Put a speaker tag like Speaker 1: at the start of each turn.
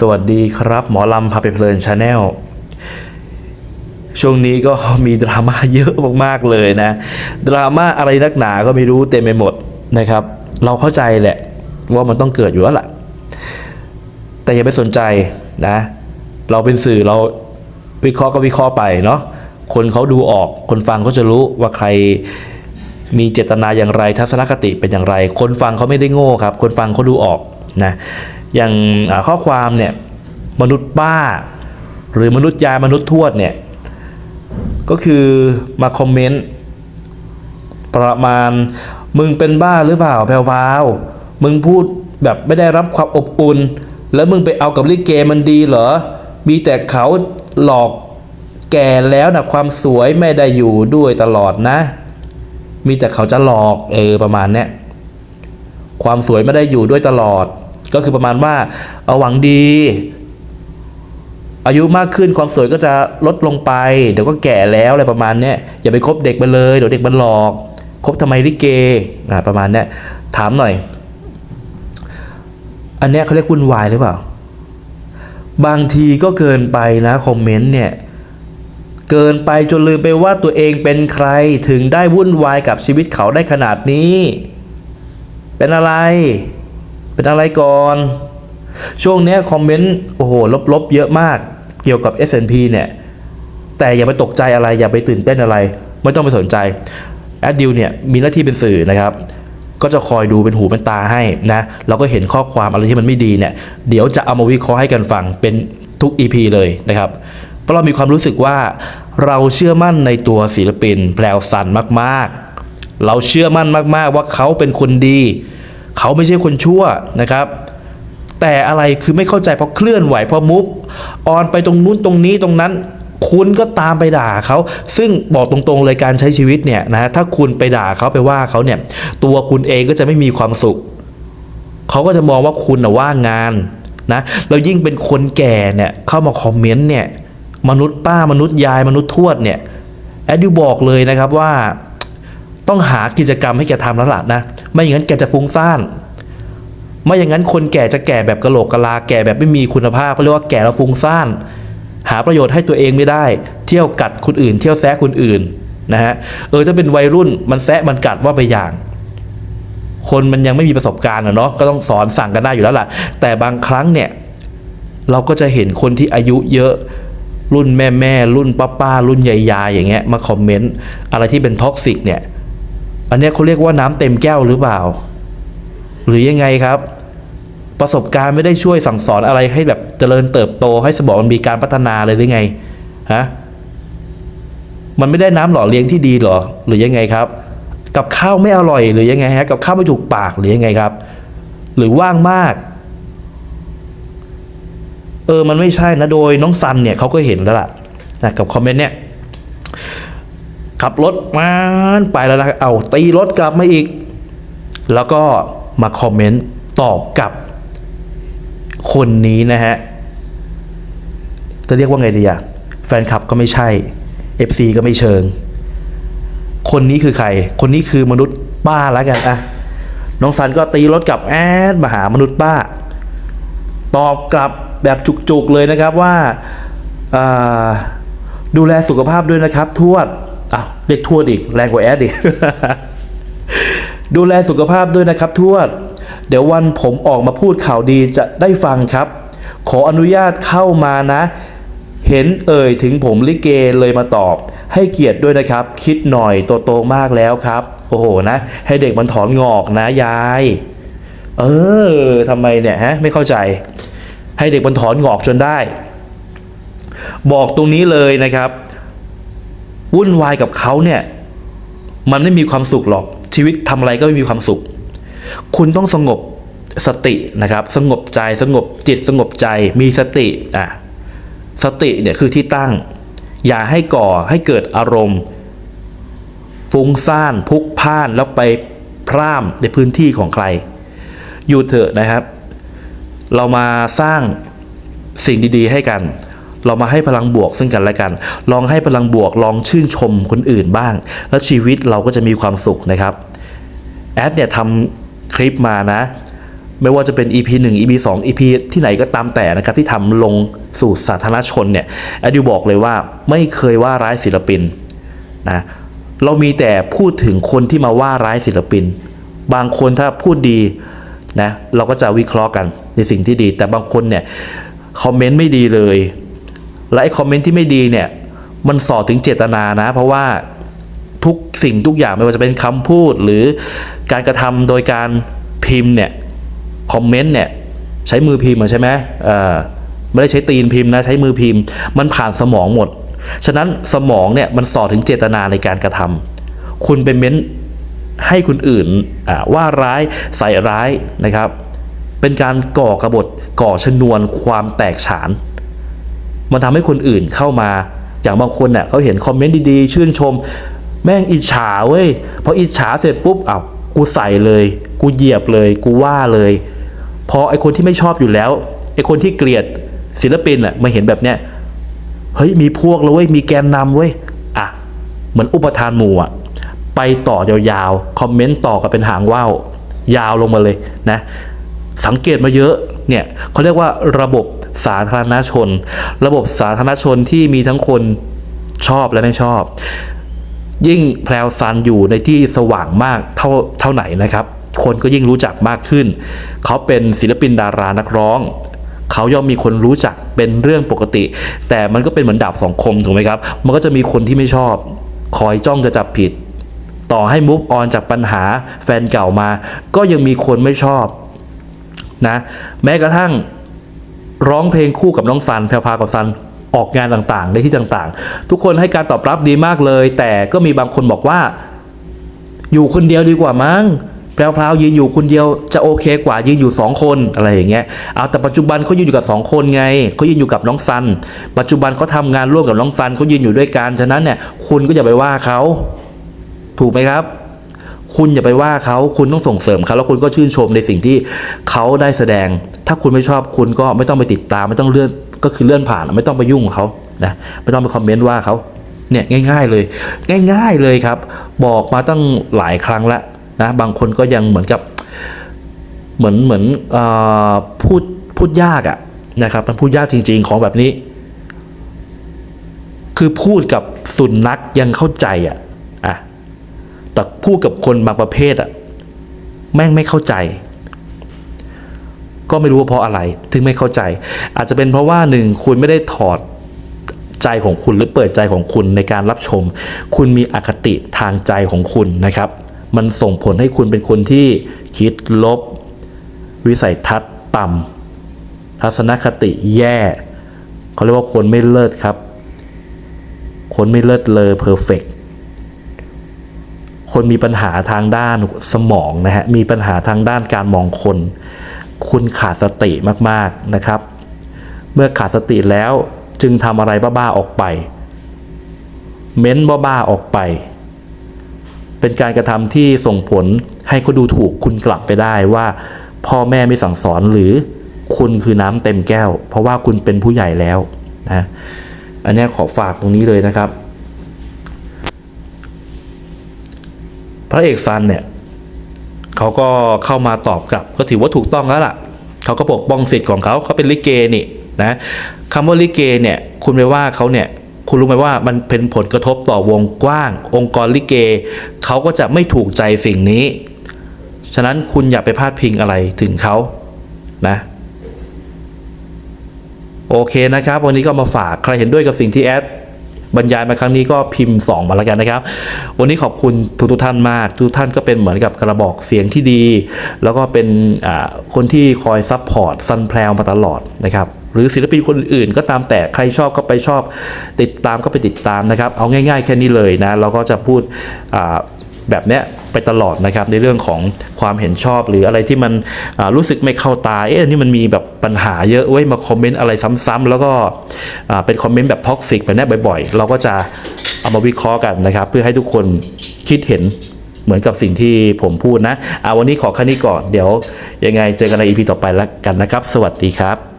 Speaker 1: สวัสดีครับหมอลำพาไปเพลินชาแนลช่วงนี้ก็มีดราม่าเยอะมากๆเลยนะ ดราม่าอะไรนักหนาก็ไม่รู้เต็มไปหมดนะครับ เราเข้าใจแหละว่ามันต้องเกิดอยู่แล้วล่ะ แต่อย่าไปสนใจนะ เราเป็นสื่อเราวิเคราะห์ก็วิเคราะห์ไปเนาะคนเขาดูออกคนฟังเขาจะรู้ว่าใครมีเจตนาอย่างไรทัศนคติเป็นอย่างไร คนฟังเขาไม่ได้โง่ครับ คนฟังเขาดูออกนะ อย่างข้อความเนี่ยมนุษย์ป้า หรือมนุษย์ยายมนุษย์ทวดเนี่ยก็คือมาคอมเมนต์ประมาณมึงเป็นบ้าหรือเปล่าแพรวๆมึงพูดแบบไม่ได้รับความอบอุ่น แล้วมึงไปเอากับลิเกมันดีเหรอ มีแต่เขาหลอกแก่แล้วนะความสวยไม่ได้อยู่ด้วยตลอดนะ มีแต่เขาจะหลอกเออประมาณเนี้ยความสวยไม่ได้อยู่ด้วยตลอด ก็คือประมาณว่าเอาหวังดี อายุมากขึ้นความสวยก็จะลดลงไป เดี๋ยวก็แก่แล้วอะไรประมาณเนี้ยอย่าไปคบเด็กมันเลยเดี๋ยวเด็กมันหลอกคบทำไมลิเกอ่าประมาณเนี้ยถามหน่อย อันเนี้ยเขาเรียกวุ่นวายหรือเปล่า บางทีก็เกินไปนะคอมเมนต์เนี่ยเกินไปจนลืมไปว่าตัวเองเป็นใครถึงได้วุ่นวายกับชีวิตเขาได้ขนาดนี้ เป็นอะไร เป็นอะไรก่อน ช่วงนี้คอมเมนต์โอ้โหลบๆเยอะมากเกี่ยวกับ S&P เนี่ย แต่อย่าไปตกใจอะไร อย่าไปตื่นเต้นอะไร ไม่ต้องไปสนใจแอดดิวเนี่ยมีหน้าที่เป็นสื่อนะครับก็จะคอยดูเป็นหูเป็นตาให้นะเราก็เห็นข้อความอะไรที่มันไม่ดีเนี่ย เดี๋ยวจะเอามาวิเคราะห์ให้กันฟังเป็นทุก EP เลยนะครับ เพราะเรามีความรู้สึกว่าเราเชื่อมั่นในตัวศิลปินแพลวซันมากๆ เราเชื่อมั่นมากๆว่าเขาเป็นคนดี เขาไม่ใช่คนชั่วนะครับ แต่อะไรคือไม่เข้าใจเพราะเคลื่อนไหวเพราะมุฟออนไปตรงนู้นตรงนี้ตรงนั้น คุณก็ตามไปด่าเขา ซึ่งบอกตรงๆเลยการใช้ชีวิตเนี่ยนะถ้าคุณไปด่าเขาไปว่าเขาเนี่ย ตัวคุณเองก็จะไม่มีความสุขเขาก็จะมองว่าคุณนะว่างงานนะแล้วยิ่งเป็นคนแก่เนี่ยเข้ามาคอมเมนต์เนี่ยมนุษย์ป้ามนุษย์ยายมนุษย์ทวดเนี่ยแอดดิวบอกเลยนะครับว่า ต้องหากิจกรรมให้แกทำแล้วล่ะนะ ไม่อย่างนั้นแกจะฟุ้งซ่าน ไม่อย่างนั้นคนแก่จะแก่แบบกะโหลกกะลาแก่แบบไม่มีคุณภาพเขาเรียกว่าแก่แล้วฟุ้งซ่าน หาประโยชน์ให้ตัวเองไม่ได้ เที่ยวกัดคนอื่น เที่ยวแซะคนอื่นนะฮะ เออถ้าเป็นวัยรุ่นมันแซะมันกัดว่าไปอย่าง คนมันยังไม่มีประสบการณ์อะเนาะ ก็ต้องสอนสั่งกันได้อยู่แล้วล่ะ แต่บางครั้งเนี่ยเราก็จะเห็นคนที่อายุเยอะรุ่นแม่แม่รุ่นป้าป้ารุ่นยายยายอย่างเงี้ยมาคอมเมนต์อะไรที่เป็นท็อกซิกเนี่ย อันนี้เขาเรียกว่าน้ำเต็มแก้วหรือเปล่า หรือยังไงครับ ประสบการณ์ไม่ได้ช่วยสั่งสอนอะไรให้แบบเจริญเติบโตให้สมองมันมีการพัฒนาเลยหรือไงฮะมันไม่ได้น้ำหล่อเลี้ยงที่ดีหรอ หรือยังไงครับ กับข้าวไม่อร่อยหรือยังไงฮะกับข้าวไม่ถูกปากหรือยังไงครับ หรือว่างมากเออ มันไม่ใช่นะ โดยน้องซันเนี่ยเขาก็เห็นแล้วล่ะนะกับคอมเมนต์เนี่ย ขับรถมาไปแล้วนะเอาตีรถกลับมาอีก แล้วก็มาคอมเมนต์ตอบกลับคนนี้นะฮะ จะเรียกว่าไงดีอะแฟนคลับก็ไม่ใช่ FC ก็ไม่เชิง คนนี้คือใคร คนนี้คือมนุษย์ป้าแล้วกันอะน้องสันก็ตีรถกลับแอดมาหามนุษย์ป้า ตอบกลับแบบจุกๆเลยนะครับว่า ดูแลสุขภาพด้วยนะครับ ทวด เรียกทวดอีกแรงกว่าแอดอีก ดูแลสุขภาพด้วยนะครับทวด เดี๋ยววันผมออกมาพูดข่าวดีจะได้ฟังครับ ขออนุญาตเข้ามานะ เห็นเอ่ยถึงผมลิเกเลยมาตอบ ให้เกียรติด้วยนะครับ คิดหน่อยโตโตๆมากแล้วครับ โอ้โหนะ ให้เด็กมันถอนงอกนะยาย เออทำไมเนี่ยฮะไม่เข้าใจ ให้เด็กมันถอนงอกจนได้บอกตรงนี้เลยนะครับ วุ่นวายกับเขาเนี่ย มันไม่มีความสุขหรอก ชีวิตทำอะไรก็ไม่มีความสุข คุณต้องสงบสตินะครับ สงบใจสงบจิตสงบใจมีสติอะสติเนี่ยคือที่ตั้ง อย่าให้ก่อให้เกิดอารมณ์ ฟุ้งซ่านพลุกพล่านแล้วไปพร่ามในพื้นที่ของใคร อยู่เถอะนะครับ เรามาสร้างสิ่งดีๆให้กัน เรามาให้พลังบวกซึ่งกันและกัน ลองให้พลังบวกลองชื่นชมคนอื่นบ้าง แล้วชีวิตเราก็จะมีความสุขนะครับแอดเนี่ยทำคลิปมานะ ไม่ว่าจะเป็น EP 1 EP 2 EP ที่ไหนก็ตามแต่นะครับ ที่ทำลงสู่สาธารณชนเนี่ยแอดดิวบอกเลยว่าไม่เคยว่าร้ายศิลปินนะเรามีแต่พูดถึงคนที่มาว่าร้ายศิลปิน บางคนถ้าพูดดีนะเราก็จะวิเคราะห์กันในสิ่งที่ดี แต่บางคนเนี่ยคอมเมนต์ไม่ดีเลย และไอ้คอมเมนต์ที่ไม่ดีเนี่ย มันสอดถึงเจตนานะ เพราะว่าทุกสิ่งทุกอย่างไม่ว่าจะเป็นคำพูดหรือการกระทำโดยการพิมพ์เนี่ยคอมเมนต์เนี่ยใช้มือพิมพ์อะใช่ไหมไม่ได้ใช้ตีนพิมพ์นะใช้มือพิมพ์ มันผ่านสมองหมด ฉะนั้นสมองเนี่ยมันสอดถึงเจตนาในการกระทำคุณเป็นเม้นให้คนอื่นว่าร้ายใส่ร้ายนะครับ เป็นการก่อกระบฏก่อชนวนความแตกฉาน มันทำให้คนอื่นเข้ามา อย่างบางคนเนี่ยเขาเห็นคอมเมนต์ดีๆ ชื่นชม แม่งอิจฉาเว้ยพออิจฉาเสร็จปุ๊บอ้าวกูใส่เลย กูเหยียบเลย กูว่าเลย พอไอคนที่ไม่ชอบอยู่แล้วไอคนที่เกลียดศิลปินอะมาเห็นแบบเนี้ยเฮ้ยมีพวกแล้วเว้ยมีแกนนำเว้ยอะเหมือนอุปทานหมู่อะไปต่อยาวๆ คอมเมนต์ต่อกันเป็นหางว่าว ยาวลงมาเลยนะ สังเกตมาเยอะ เนี่ยเขาเรียกว่าระบบสาธารณชน ระบบสาธารณชนที่มีทั้งคนชอบและไม่ชอบ ยิ่งแพลวซันอยู่ในที่สว่างมากเท่าเท่าไหนนะครับ คนก็ยิ่งรู้จักมากขึ้น เขาเป็นศิลปินดารานักร้อง เขาย่อมมีคนรู้จักเป็นเรื่องปกติ แต่มันก็เป็นเหมือนดาบสองคมถูกไหมครับ มันก็จะมีคนที่ไม่ชอบ คอยจ้องจะจับผิด ต่อให้มุฟออนจากปัญหาแฟนเก่ามา ก็ยังมีคนไม่ชอบ นะแม้กระทั่งร้องเพลงคู่กับน้องซันแพรวพากับซันออกงานต่างๆ ในที่ต่างๆ ทุกคนให้การตอบรับดีมากเลย แต่ก็มีบางคนบอกว่า อยู่คนเดียวดีกว่ามั้งแพรวพายืนอยู่คนเดียวจะโอเคกว่ายืนอยู่สองคนอะไรอย่างเงี้ยเอาแต่ปัจจุบันเขายืนอยู่กับสองคนไงเขายืนอยู่กับน้องซัน ปัจจุบันเขาทำงานร่วมกับน้องซันเขายืนอยู่ด้วยกันฉะนั้นเนี่ยคุณก็อย่าไปว่าเขาถูกไหมครับ คุณอย่าไปว่าเขาคุณต้องส่งเสริมเขาแล้วคุณก็ชื่นชมในสิ่งที่เขาได้แสดง ถ้าคุณไม่ชอบคุณก็ไม่ต้องไปติดตาม ไม่ต้องเลื่อนก็คือเลื่อนผ่านไม่ต้องไปยุ่งเขานะไม่ต้องไปคอมเมนต์ว่าเขาเนี่ยง่าย ๆเลย ง่าย ๆเลยครับ บอกมาตั้งหลายครั้งแล้วนะบางคนก็ยังเหมือนกับเหมือนเหมือนอพูดพูดยากอะนะครับมันพูดยากจริง ๆ ของแบบนี้ คือพูดกับสุนัขยังเข้าใจอะอะ แต่พูดกับคนบางประเภทอะแม่งไม่เข้าใจ ก็ไม่รู้ว่าเพราะอะไรถึงไม่เข้าใจ อาจจะเป็นเพราะว่าหนึ่งคุณไม่ได้ถอดใจของคุณหรือเปิดใจของคุณในการรับชม คุณมีอคติทางใจของคุณนะครับ มันส่งผลให้คุณเป็นคนที่คิดลบ วิสัยทัศน์ต่ำทัศนคติแย่เขาเรียกว่าคนไม่เลิศครับ คนไม่เลิศเลอเพอร์เฟกต์ คนมีปัญหาทางด้านสมองนะฮะมีปัญหาทางด้านการมองคน คุณขาดสติมากๆนะครับ เมื่อขาดสติแล้วจึงทำอะไรบ้าๆออกไป เม้นบ้าๆออกไป เป็นการกระทำที่ส่งผลให้เขาดูถูกคุณกลับไปได้ว่า พ่อแม่ไม่สั่งสอนหรือคุณคือน้ำเต็มแก้ว เพราะว่าคุณเป็นผู้ใหญ่แล้วนะอันนี้ขอฝากตรงนี้เลยนะครับ พระเอกซันเนี่ยเขาก็เข้ามาตอบกลับ ก็ถือว่าถูกต้องแล้วล่ะเขาก็ปกป้องสิทธิ์ของเขาเขาเป็นลิเกนี่นะคำว่าลิเกเนี่ยคุณไปว่าเขาเนี่ยคุณรู้ไหมว่ามันเป็นผลกระทบต่อวงกว้าง องค์กรลิเกเขาก็จะไม่ถูกใจสิ่งนี้ ฉะนั้นคุณอย่าไปพาดพิงอะไรถึงเขานะโอเคนะครับ วันนี้ก็มาฝากใครเห็นด้วยกับสิ่งที่แอด บรรยายมาครั้งนี้ก็พิมพ์ 2 มาแล้วกันนะครับ วันนี้ขอบคุณทุกทุกท่านมาก ทุกท่านก็เป็นเหมือนกับกระบอกเสียงที่ดี แล้วก็เป็นคนที่คอยซับพอร์ตซันแพลวมาตลอดนะครับหรือศิลปินคนอื่นก็ตามแต่ใครชอบก็ไปชอบ ติดตามก็ไปติดตามนะครับ เอาง่ายๆแค่นี้เลยนะ เราก็จะพูดอ่า แบบเนี้ยไปตลอดนะครับในเรื่องของความเห็นชอบหรืออะไรที่มันรู้สึกไม่เข้าตาเอ๊ะนี่มันมีแบบปัญหาเยอะเว้ยมาคอมเมนต์อะไรซ้ำๆแล้วก็เป็นคอมเมนต์แบบท็อกซิกแบบนี้บ่อยๆ เราก็จะเอามาวิเคราะห์กันนะครับ เพื่อให้ทุกคนคิดเห็นเหมือนกับสิ่งที่ผมพูดนะอาวันนี้ขอแค่นี้ก่อนเดี๋ยวยังไงเจอกันใน EP ต่อไปแล้วกันนะครับ สวัสดีครับ